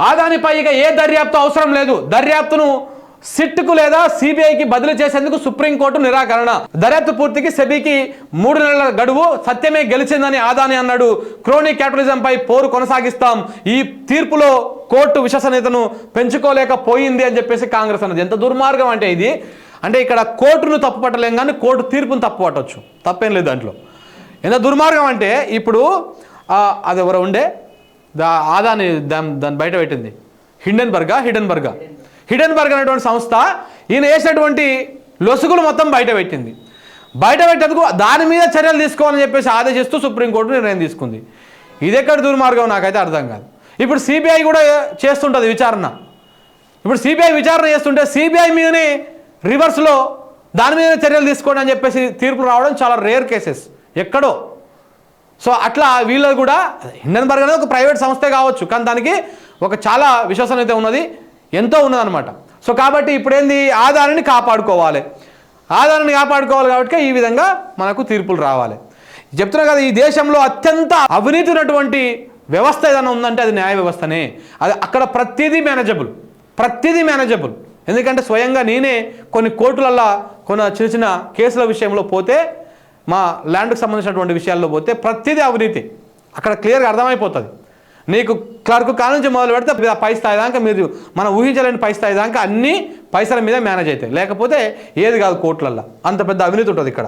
ఆదానిపై ఇక ఏ దర్యాప్తు అవసరం లేదు. దర్యాప్తును సిట్కు లేదా సిబిఐకి బదిలీ చేసేందుకు సుప్రీంకోర్టు నిరాకరణ. దర్యాప్తు పూర్తికి సెబీకి మూడు నెలల గడువు. సత్యమే గెలిచిందని ఆదాని అన్నాడు. క్రోనీ క్యాపిటలిజంపై పోరు కొనసాగిస్తాం. ఈ తీర్పులో కోర్టు విశ్వసనీయతను పెంచుకోలేకపోయింది అని చెప్పేసి కాంగ్రెస్ అన్నది. ఎంత దుర్మార్గం అంటే ఇది. అంటే ఇక్కడ కోర్టును తప్పు పట్టలేం కానీ కోర్టు తీర్పును తప్పు పట్టవచ్చు తప్పేం లేదు దాంట్లో. ఎంత దుర్మార్గం అంటే ఇప్పుడు అది ఎవరు ఉండే దా ఆదాని దాని దాన్ని బయట పెట్టింది. హిండెన్బర్గా హిడెన్బర్గా. హిడెన్బర్గ్ అనేటువంటి సంస్థ ఈయన వేసినటువంటి లొసుగులు మొత్తం బయట పెట్టింది. బయట పెట్టేందుకు దాని మీద చర్యలు తీసుకోవాలని చెప్పేసి ఆదేశిస్తూ సుప్రీంకోర్టు నిర్ణయం తీసుకుంది. ఇది ఎక్కడ దుర్మార్గం నాకైతే అర్థం కాదు. ఇప్పుడు సిబిఐ కూడా చేస్తుంటుంది విచారణ. ఇప్పుడు సిబిఐ విచారణ చేస్తుంటే సిబిఐ మీదనే రివర్స్లో దాని మీద చర్యలు తీసుకోండి అని చెప్పేసి తీర్పు రావడం చాలా రేర్ కేసెస్. ఎక్కడో. సో అట్లా వీళ్ళు కూడా హిండన్బర్గ్ అనేది ఒక ప్రైవేట్ సంస్థే కావచ్చు కానీ దానికి ఒక చాలా విశ్వసనీయత ఉన్నది ఎంతో ఉన్నదనమాట సో కాబట్టి ఇప్పుడేంది? ఆధారాన్ని కాపాడుకోవాలి. ఆధారాన్ని కాపాడుకోవాలి కాబట్టి ఈ విధంగా మనకు తీర్పులు రావాలి. చెప్తున్నా కదా ఈ దేశంలో అత్యంత అవినీతి ఉన్నటువంటి వ్యవస్థ ఏదైనా ఉందంటే అది న్యాయ వ్యవస్థనే. అది అక్కడ ప్రతిదీ మేనేజబుల్ ప్రతిదీ మేనేజబుల్ ఎందుకంటే స్వయంగా నేనే కొన్ని కోర్టులలో కొన్ని చిన్న చిన్న కేసుల విషయంలో పోతే మా ల్యాండ్కు సంబంధించినటువంటి విషయాల్లో పోతే ప్రతిదీ అవినీతి. అక్కడ క్లియర్గా అర్థమైపోతుంది. నీకు క్లర్క్ కాడ నుంచి మొదలు పెడితే ఆ పై స్థాయి దాకా మీరు మనం ఊహించలేని పై స్థాయి దాకా అన్ని పైసల మీద మేనేజ్ అవుతాయి లేకపోతే ఏది కాదు కోట్లల్లో. అంత పెద్ద అవినీతి ఉంటుంది ఇక్కడ.